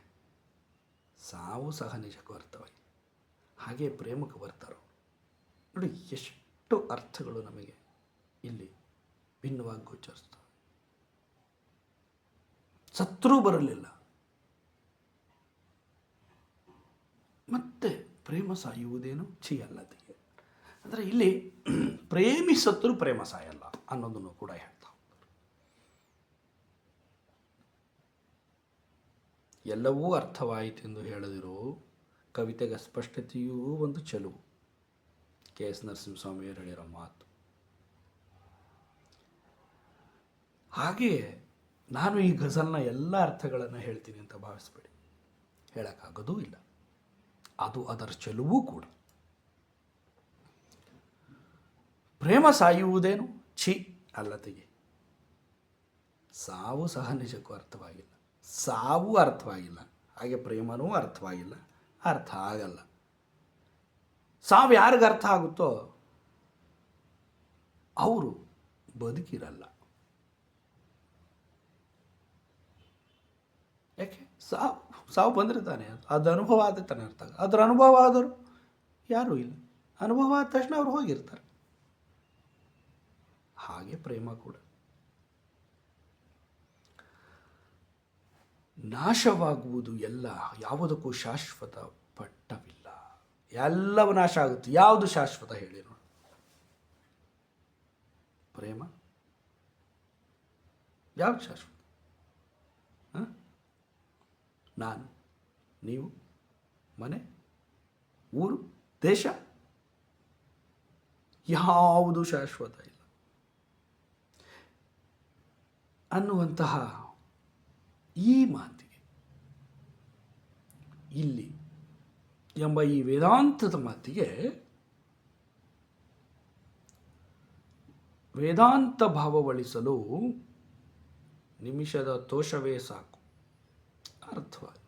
ಸಾವು ಸಹ ನಿಜಕ್ಕೂ ಅರ್ಥವಾಗಿ ಹಾಗೆ ಪ್ರೇಮಕ್ಕೆ ಬರ್ತಾರೋ? ನೋಡಿ, ಎಷ್ಟು ಅರ್ಥಗಳು ನಮಗೆ ಇಲ್ಲಿ ಭಿನ್ನವಾಗಿ ಗೋಚರಿಸ್ತವೆ. ಸತ್ರೂ ಬರಲಿಲ್ಲ. ಮತ್ತೆ ಪ್ರೇಮ ಸಾಯುವುದೇನು? ಅಲ್ಲತೆಗೆ ಅಂದರೆ ಇಲ್ಲಿ [CLEARS THROAT] ಪ್ರೇಮಿ ಸತ್ರು ಪ್ರೇಮ ಸಾಯಲ್ಲ ಅನ್ನೋದನ್ನು ಕೂಡ ಹೇಳ್ತಾ ಎಲ್ಲವೂ ಎಲ್ಲವೂ ಅರ್ಥವಾಯಿತೆಂದು ಹೇಳದಿರೋ. ಕವಿತೆಗೆ ಸ್ಪಷ್ಟತೆಯೂ ಒಂದು ಚೆಲುವು. ಕೆ ಎಸ್ ನರಸಿಂಹಸ್ವಾಮಿಯವರು ಹೇಳಿರೋ ಮಾತು. ಹಾಗೆಯೇ ನಾನು ಈ ಗಜಲ್ನ ಎಲ್ಲ ಅರ್ಥಗಳನ್ನು ಹೇಳ್ತೀನಿ ಅಂತ ಭಾವಿಸ್ಬೇಡಿ. ಹೇಳೋಕ್ಕಾಗೋದೂ ಇಲ್ಲ. ಅದು ಅದರ ಚೆಲುವೂ ಕೂಡ. ಪ್ರೇಮ ಸಾಯುವುದೇನು? ಛಿ, ಅಲ್ಲತೆಗೆ. ಸಾವು ಸಹ ನಿಜಕ್ಕೂ ಅರ್ಥವಾಗಿಲ್ಲ. ಸಾವು ಅರ್ಥವಾಗಿಲ್ಲ. ಹಾಗೆ ಪ್ರೇಮನೂ ಅರ್ಥವಾಗಿಲ್ಲ. ಅರ್ಥ ಆಗಲ್ಲ. ಸಾವು ಯಾರಿಗೆ ಅರ್ಥ ಆಗುತ್ತೋ? ಅವರು ಬದುಕಿರಲ್ಲ. ಯಾಕೆ? ಸಾವು. ಸಾವು ಬಂದಿರ್ತಾನೆ. ತಾನೆ ಅದು ಅನುಭವ ಆದ ತಾನೆ ಅರ್ಥ ಅದ್ರ ಅನುಭವ ಆದರೂ ಯಾರೂ ಇಲ್ಲ. ಅನುಭವ ಆದ ತಕ್ಷಣ ಅವ್ರು ಹೋಗಿರ್ತಾರೆ. ಹಾಗೆ ಪ್ರೇಮ ಕೂಡ. ನಾಶವಾಗುವುದು ಎಲ್ಲ ಯಾವುದಕ್ಕೂ ಶಾಶ್ವತ ಪಟ್ಟವಿಲ್ಲ ಎಲ್ಲವೂ ನಾಶ ಆಗುತ್ತೆ. ಯಾವುದು ಶಾಶ್ವತ ಹೇಳಿ ನೋಡಿ. ಪ್ರೇಮ? ಯಾವುದು ಶಾಶ್ವತ? ನಾನು, ನೀವು, ಮನೆ, ಊರು, ದೇಶ, ಯಾವುದು ಶಾಶ್ವತ ಇಲ್ಲ. ಅನ್ನುವಂತಹ ಈ ಮಾತಿಗೆ ಇಲ್ಲಿ ಎಂಬ ಈ ವೇದಾಂತದ ಮಾತಿಗೆ ವೇದಾಂತ ಭಾವವಳಿಸಲು ನಿಮಿಷದ ತೋಷವೇ ಸಾಕು. ಅರ್ಥವಾಗಿ.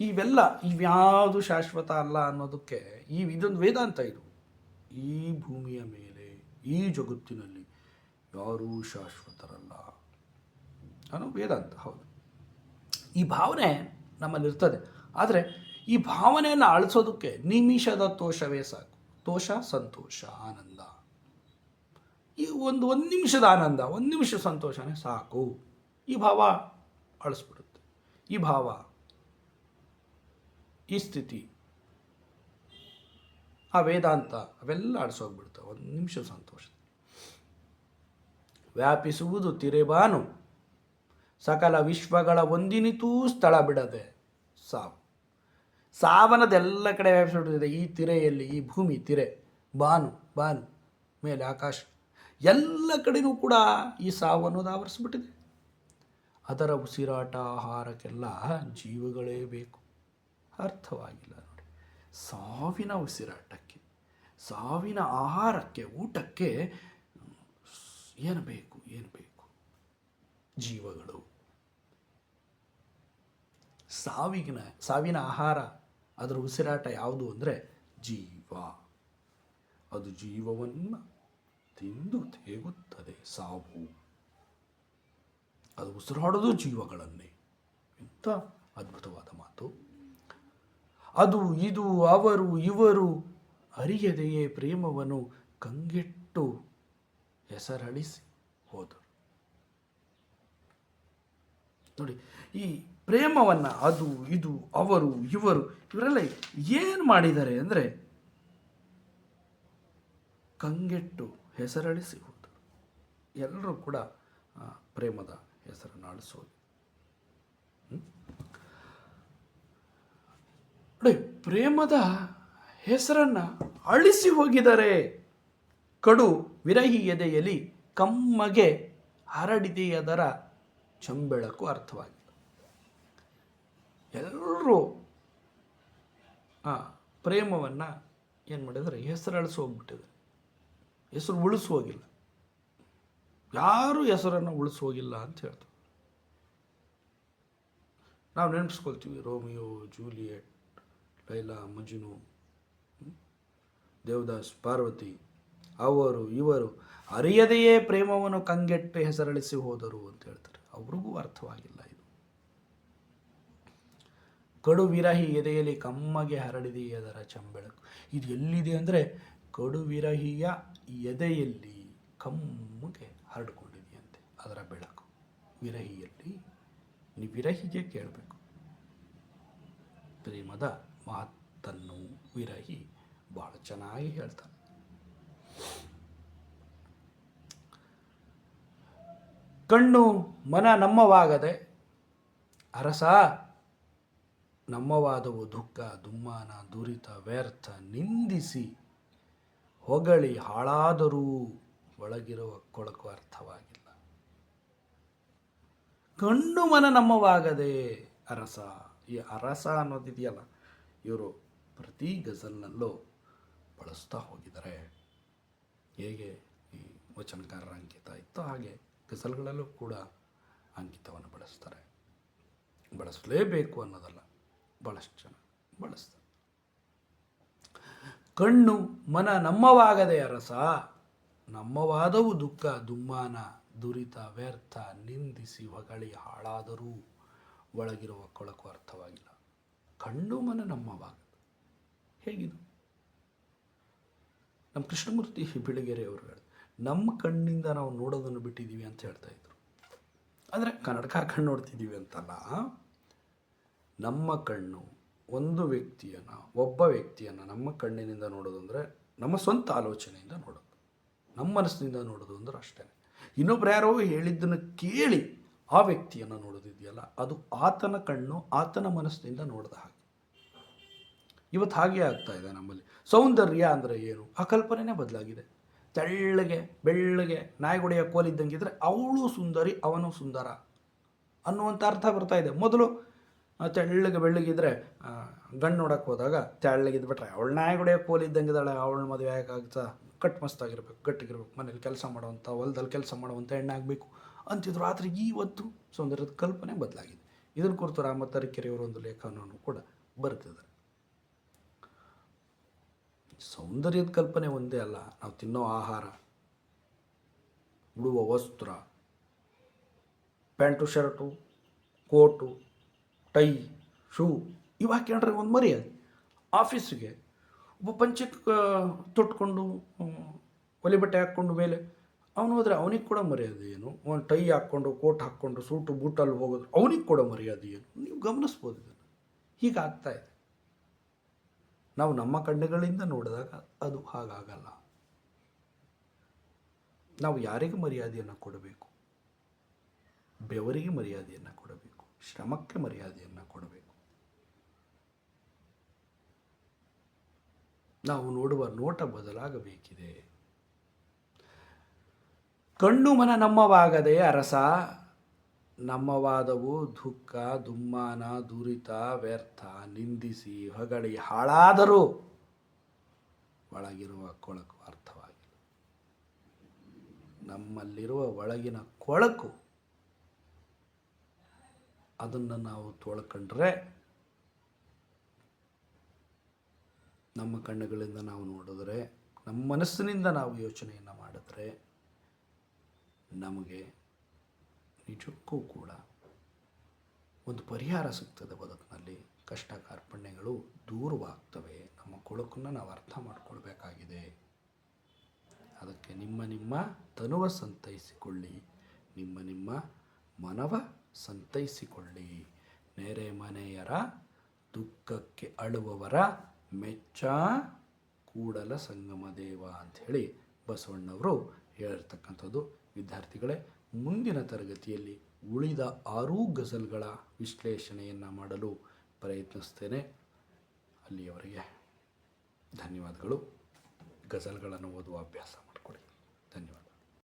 ಇವೆಲ್ಲ ಇವ್ಯಾವುದು ಶಾಶ್ವತ ಅಲ್ಲ ಅನ್ನೋದಕ್ಕೆ ಈ ಇದೊಂದು ವೇದಾಂತ ಇದು. ಈ ಭೂಮಿಯ ಮೇಲೆ, ಈ ಜಗತ್ತಿನಲ್ಲಿ ಯಾರೂ ಶಾಶ್ವತರಲ್ಲ. ಅನ್ನೋ ವೇದಾಂತ, ಹೌದು. ಈ ಭಾವನೆ ನಮ್ಮಲ್ಲಿರ್ತದೆ. ಆದರೆ ಈ ಭಾವನೆಯನ್ನು ಅಳಿಸೋದಕ್ಕೆ ನಿಮಿಷದ ತೋಷವೇ ಸಾಕು. ತೋಷ, ಸಂತೋಷ, ಆನಂದ. ಈ ಒಂದು ಒಂದು ನಿಮಿಷದ ಆನಂದ, ಒಂದು ನಿಮಿಷ ಸಂತೋಷನೇ ಸಾಕು. ಈ ಭಾವ ಅಳಿಸ್ಬಿಡುತ್ತೆ. ಈ ಭಾವ, ಈ ಸ್ಥಿತಿ, ಆ ವೇದಾಂತ ಅವೆಲ್ಲ ಆಡಿಸೋಗ್ಬಿಡ್ತಾವೆ ಒಂದು ನಿಮಿಷ ಸಂತೋಷ. ವ್ಯಾಪಿಸುವುದು ತಿರೆಬಾನು. ಸಕಲ ವಿಶ್ವಗಳ ಒಂದಿನಿತೂ ಸ್ಥಳ ಬಿಡದೆ ಸಾವು. ಸಾವನದೆಲ್ಲ ಕಡೆ ವ್ಯಾಪಿಸಿಬಿಟ್ಟಿದೆ ಈ ತಿರೆಯಲ್ಲಿ, ಈ ಭೂಮಿ ತಿರೆ. ಬಾನು ಬಾನು. ಮೇಲೆ ಆಕಾಶ. ಎಲ್ಲ ಕಡೆನೂ ಕೂಡ ಈ ಸಾವು ಅನ್ನೋದು ಆವರಿಸ್ಬಿಟ್ಟಿದೆ. ಅದರ ಉಸಿರಾಟ ಆಹಾರಕ್ಕೆಲ್ಲ ಜೀವಗಳೇ ಬೇಕು. ಅರ್ಥವಾಗಿಲ್ಲ ನೋಡಿ. ಸಾವಿನ ಉಸಿರಾಟಕ್ಕೆ, ಸಾವಿನ ಆಹಾರಕ್ಕೆ, ಊಟಕ್ಕೆ ಏನು ಬೇಕು ಏನು ಬೇಕು? ಜೀವಗಳು. ಸಾವಿನ ಸಾವಿನ ಆಹಾರ, ಅದರ ಉಸಿರಾಟ ಯಾವುದು ಅಂದರೆ ಜೀವ. ಅದು ಜೀವವನ್ನು ತಿಂದು ತೇಗುತ್ತದೆ ಸಾವು. ಅದು ಉಸಿರಾಡೋದು ಜೀವಗಳನ್ನೇ. ಎಂಥ ಅದ್ಭುತವಾದ ಮಾತು. ಅದು, ಇದು, ಅವರು, ಇವರು ಅರಿಯದೆಯೇ ಪ್ರೇಮವನ್ನು ಕಂಗೆಟ್ಟು ಹೆಸರಳಿಸಿ ಹೋದರು. ನೋಡಿ, ಈ ಪ್ರೇಮವನ್ನು ಅದು, ಇದು, ಅವರು, ಇವರು ಇವರೆಲ್ಲ ಏನು ಮಾಡಿದ್ದಾರೆ ಅಂದರೆ ಕಂಗೆಟ್ಟು ಹೆಸರಳಿಸಿ ಹೋದರು. ಎಲ್ಲರೂ ಕೂಡ ಪ್ರೇಮದ ಹೆಸರನ್ನು ಅಳಿಸೋದು? ನೋಡಿ, ಪ್ರೇಮದ ಹೆಸರನ್ನು ಅಳಿಸಿ ಹೋಗಿದರೆ ಕಡು ವಿರಹಿ ಎದೆಯಲ್ಲಿ ಕಮ್ಮಗೆ ಹರಡಿದೆಯದರ ಚಂಬೆಳಕು ಅರ್ಥವಾಗಿದೆ. ಎಲ್ಲರೂ ಆ ಪ್ರೇಮವನ್ನು ಏನು ಮಾಡಿದರೆ ಹೆಸರು ಅಳಿಸಿ ಹೋಗ್ಬಿಟ್ಟಿದೆ ಹೆಸರು ಉಳಿಸಿ ಹೋಗಿಲ್ಲ ಯಾರೂ ಹೆಸರನ್ನು ಉಳಿಸೋಗಿಲ್ಲ ಅಂತ ಹೇಳ್ತಾರೆ. ನಾವು ನೆನೆಸ್ಕೊಳ್ತೀವಿ ರೋಮಿಯೋ, ಜೂಲಿಯೆಟ್, ಲೈಲಾ, ಮಜುನು? ದೇವದಾಸ್, ಪಾರ್ವತಿ, ಅವರು, ಇವರು ಅರಿಯದೆಯೇ ಪ್ರೇಮವನ್ನು ಕಂಗೆಟ್ಟು ಹೆಸರಳಿಸಿ ಹೋದರು ಅಂತ ಹೇಳ್ತಾರೆ. ಅವ್ರಿಗೂ ಅರ್ಥವಾಗಿಲ್ಲ ಇದು. ಕಡು ವಿರಹಿ ಎದೆಯಲ್ಲಿ ಕಮ್ಮಗೆ ಹರಡಿದೆ ಅದರ ಚಂಬೆಳಕು. ಇದು ಎಲ್ಲಿದೆ ಅಂದರೆ ಕಡು ವಿರಹಿಯ ಎದೆಯಲ್ಲಿ ಕಮ್ಮಗೆ ಹರಡಿಕೊಂಡಿದೆಯಂತೆ. ಅದರ ಬೆಳಕು ವಿರಹಿಯಲ್ಲಿ ನೀ ವಿರಹಿಗೆ ಕೇಳಬೇಕು. ಪ್ರೇಮದ ಮಹತ್ತನ್ನು ವಿರಹಿ ಭಾಳ ಚೆನ್ನಾಗಿ ಹೇಳ್ತಾನೆ ಕಣ್ಣು ಮನ ನಮ್ಮವಾಗದೆ ಅರಸ ನಮ್ಮವಾದವು ದುಃಖ, ದುಮ್ಮಾನ, ದುರಿತ, ವ್ಯರ್ಥ ನಿಂದಿಸಿ ಹೊಗಳಿ ಹಾಳಾದರೂ ಒಳಗಿರುವ ಕೊಳಕು ಅರ್ಥವಾಗಿಲ್ಲ. ಕಣ್ಣು ಮನ ನಮ್ಮವಾಗದೆ ಅರಸ. ಈ ಅರಸ ಅನ್ನೋದಿದೆಯಲ್ಲ, ಇವರು ಪ್ರತಿ ಗಜಲ್ನಲ್ಲೂ ಬಳಸ್ತಾ ಹೋಗಿದ್ದಾರೆ. ಹೇಗೆ ಈ ವಚನಕಾರರ ಅಂಕಿತ ಇತ್ತು ಹಾಗೆ ಗಜಲ್ಗಳಲ್ಲೂ ಕೂಡ ಅಂಕಿತವನ್ನು ಬಳಸ್ತಾರೆ. ಬಳಸಲೇಬೇಕು ಅನ್ನೋದಲ್ಲ ಭಾಳಷ್ಟು ಜನ ಬಳಸ್ತಾರೆ. ಕಣ್ಣು ಮನ ನಮ್ಮವಾಗದೆ ಅರಸ ನಮ್ಮವಾದವು ದುಃಖ, ದುಮ್ಮಾನ, ದುರಿತ, ವ್ಯರ್ಥ, ನಿಂದಿಸಿ, ಹೊಗಳಿ, ಹಾಳಾದರೂ ಒಳಗಿರುವ ಕೊಳಕು ಅರ್ಥವಾಗಿಲ್ಲ. ಕಣ್ಣು ಮನ ನಮ್ಮವಾಗದು. ಹೇಗಿದು? ನಮ್ಮ ಕೃಷ್ಣಮೂರ್ತಿ ಬಿಳಗೆರೆಯವರು ಹೇಳಿದ್ರು ನಮ್ಮ ಕಣ್ಣಿಂದ ನಾವು ನೋಡೋದನ್ನು ಬಿಟ್ಟಿದ್ದೀವಿ ಅಂತ ಹೇಳ್ತಾ ಇದ್ರು. ಅಂದರೆ ಕನ್ನಡಕ ಕಣ್ಣು ನೋಡ್ತಿದ್ದೀವಿ ಅಂತಲ್ಲ. ನಮ್ಮ ಕಣ್ಣು ಒಂದು ವ್ಯಕ್ತಿಯನ್ನು, ಒಬ್ಬ ವ್ಯಕ್ತಿಯನ್ನು ನಮ್ಮ ಕಣ್ಣಿನಿಂದ ನೋಡೋದು ಅಂದರೆ ನಮ್ಮ ಸ್ವಂತ ಆಲೋಚನೆಯಿಂದ ನೋಡೋದು. ನಮ್ಮ ಮನಸ್ಸಿನಿಂದ ನೋಡೋದು ಅಂದ್ರೆ ಅಷ್ಟೇ. ಇನ್ನೊಬ್ರು ಯಾರೋ ಹೇಳಿದ್ದನ್ನು ಕೇಳಿ ಆ ವ್ಯಕ್ತಿಯನ್ನು ನೋಡೋದಿದೆಯಲ್ಲ, ಅದು ಆತನ ಕಣ್ಣು, ಆತನ ಮನಸ್ಸಿನಿಂದ ನೋಡಿದ ಹಾಗೆ. ಇವತ್ತು ಹಾಗೆ ಆಗ್ತಾ ಇದೆ ನಮ್ಮಲ್ಲಿ. ಸೌಂದರ್ಯ ಅಂದರೆ ಏನು? ಆ ಕಲ್ಪನೆನೇ ಬದಲಾಗಿದೆ. ತೆಳ್ಳಗೆ, ಬೆಳ್ಳಗೆ, ನಾಯಿಗುಡಿಯ ಕೋಲಿದ್ದಂಗಿದ್ರೆ ಅವಳು ಸುಂದರಿ, ಅವನು ಸುಂದರ ಅನ್ನುವಂಥ ಅರ್ಥ ಬರ್ತಾ ಇದೆ. ಮೊದಲು ತೆಳ್ಳಗೆ, ಬೆಳ್ಳಗಿದ್ರೆ ಗಂಡು ನೋಡಕ್ಕೆ ಹೋದಾಗ ತೆಳ್ಳಗಿದ್ಬಿಟ್ರೆ ಅವಳು ನಾಯಿಗುಡಿಯ ಕೋಲಿದ್ದಂಗಿದ್ದಾಳೆ, ಅವಳು ಮದುವೆ ಆಗಾಗ್ತಾ ಕಟ್ ಮಸ್ತಾಗಿರ್ಬೇಕು, ಗಟ್ಟಿಗಿರ್ಬೇಕು, ಮನೇಲಿ ಕೆಲಸ ಮಾಡುವಂಥ ಹೊಲದಲ್ಲಿ ಕೆಲಸ ಮಾಡುವಂಥ ಹೆಣ್ಣಾಗಬೇಕು ಅಂತಿದ್ರು. ಆದರೆ ಇವತ್ತು ಸೌಂದರ್ಯದ ಕಲ್ಪನೆ ಬದಲಾಗಿದೆ. ಇದನ್ನು ಕುರಿತು ರಾಮ ತರೀಕೆರೆಯವರ ಒಂದು ಲೇಖನವನ್ನು ಕೂಡ ಬರೆದಿದ್ದಾರೆ. ಸೌಂದರ್ಯದ ಕಲ್ಪನೆ ಒಂದೇ ಅಲ್ಲ, ನಾವು ತಿನ್ನೋ ಆಹಾರ, ಉಡುವ ವಸ್ತ್ರ, pant, shirt, coat, tie, shoe, ಇವು ಹಾಕ್ಕೊಂಡ್ರೆ ಒಂದು ಮರ್ಯಾದೆ ಆಫೀಸಿಗೆ ಒಬ್ಬ ಪಂಚಕ್ಕೆ ತೊಟ್ಕೊಂಡು ಒಲೆ ಬಟ್ಟೆ ಹಾಕ್ಕೊಂಡು ಮೇಲೆ ಅವನು ಹೋದರೆ ಅವನಿಗೆ ಕೂಡ ಮರ್ಯಾದೆ ಏನು? ಒಂದು ಟೈ ಹಾಕ್ಕೊಂಡು, ಕೋಟ್ ಹಾಕ್ಕೊಂಡು, ಸೂಟು, ಬೂಟಲ್ಲಿ ಹೋಗೋದು ಅವನಿಗೆ ಕೂಡ ಮರ್ಯಾದೆ ಏನು? ನೀವು ಗಮನಿಸ್ಬೋದು ಇದನ್ನು. ಹೀಗಾಗ್ತಾ ಇದೆ. ನಾವು ನಮ್ಮ ಕಣ್ಣುಗಳಿಂದ ನೋಡಿದಾಗ ಅದು ಹಾಗಾಗಲ್ಲ. ನಾವು ಯಾರಿಗೆ ಮರ್ಯಾದೆಯನ್ನು ಕೊಡಬೇಕು? ಬೆವರಿಗೆ ಮರ್ಯಾದೆಯನ್ನು ಕೊಡಬೇಕು? ಶ್ರಮಕ್ಕೆ ಮರ್ಯಾದೆಯನ್ನು ಕೊಡಬೇಕು? ನಾವು ನೋಡುವ ನೋಟ ಬದಲಾಗಬೇಕಿದೆ. ಕಣ್ಣು ಮನ ನಮ್ಮವಾಗದೆ ಅರಸ, ನಮ್ಮವಾದವು ದುಃಖ, ದುಮ್ಮಾನ, ದುರಿತ, ವ್ಯರ್ಥ, ನಿಂದಿಸಿ, ಹೊಗಳಿ, ಹಾಳಾದರೂ ಒಳಗಿರುವ ಕೊಳಕು ಅರ್ಥವಾಗಿಲ್ಲ. ನಮ್ಮಲ್ಲಿರುವ ಒಳಗಿನ ಕೊಳಕು ಅದನ್ನು ನಾವು ತೊಳ್ಕೊಂಡ್ರೆ ನಮ್ಮ ಕಣ್ಣುಗಳಿಂದ ನಾವು ನೋಡಿದ್ರೆ, ನಮ್ಮ ಮನಸ್ಸಿನಿಂದ ನಾವು ಯೋಚನೆಯನ್ನು ಮಾಡಿದ್ರೆ ನಮಗೆ ನಿಜಕ್ಕೂ ಕೂಡ ಒಂದು ಪರಿಹಾರ ಸಿಗ್ತದೆ ಬದುಕಿನಲ್ಲಿ. ಕಷ್ಟ ಕಾರ್ಪಣ್ಯಗಳು ದೂರವಾಗ್ತವೆ. ನಮ್ಮ ಕೊಳಕನ್ನು ನಾವು ಅರ್ಥ ಮಾಡಿಕೊಳ್ಬೇಕಾಗಿದೆ. ಅದಕ್ಕೆ ನಿಮ್ಮ ನಿಮ್ಮ ತನುವ ಸಂತೈಸಿಕೊಳ್ಳಿ. ನಿಮ್ಮ ನಿಮ್ಮ ಮನವ ಸಂತೈಸಿಕೊಳ್ಳಿ. ನೆರೆ ಮನೆಯರ ದುಃಖಕ್ಕೆ ಅಳುವವರ ಮೆಚ್ಚ ಕೂಡಲ ಸಂಗಮ ದೇವ ಅಂಥೇಳಿ ಬಸವಣ್ಣವರು ಹೇಳಿರ್ತಕ್ಕಂಥದ್ದು ವಿದ್ಯಾರ್ಥಿಗಳೇ, ಮುಂದಿನ ತರಗತಿಯಲ್ಲಿ ಉಳಿದ ಆರೂ ಗಜಲ್ಗಳ ವಿಶ್ಲೇಷಣೆಯನ್ನು ಮಾಡಲು ಪ್ರಯತ್ನಿಸ್ತೇನೆ. ಅಲ್ಲಿಯವರೆಗೆ ಧನ್ಯವಾದಗಳು. ಗಜಲ್ಗಳನ್ನು ಓದುವ ಅಭ್ಯಾಸ ಮಾಡಿಕೊಡಿ ಧನ್ಯವಾದ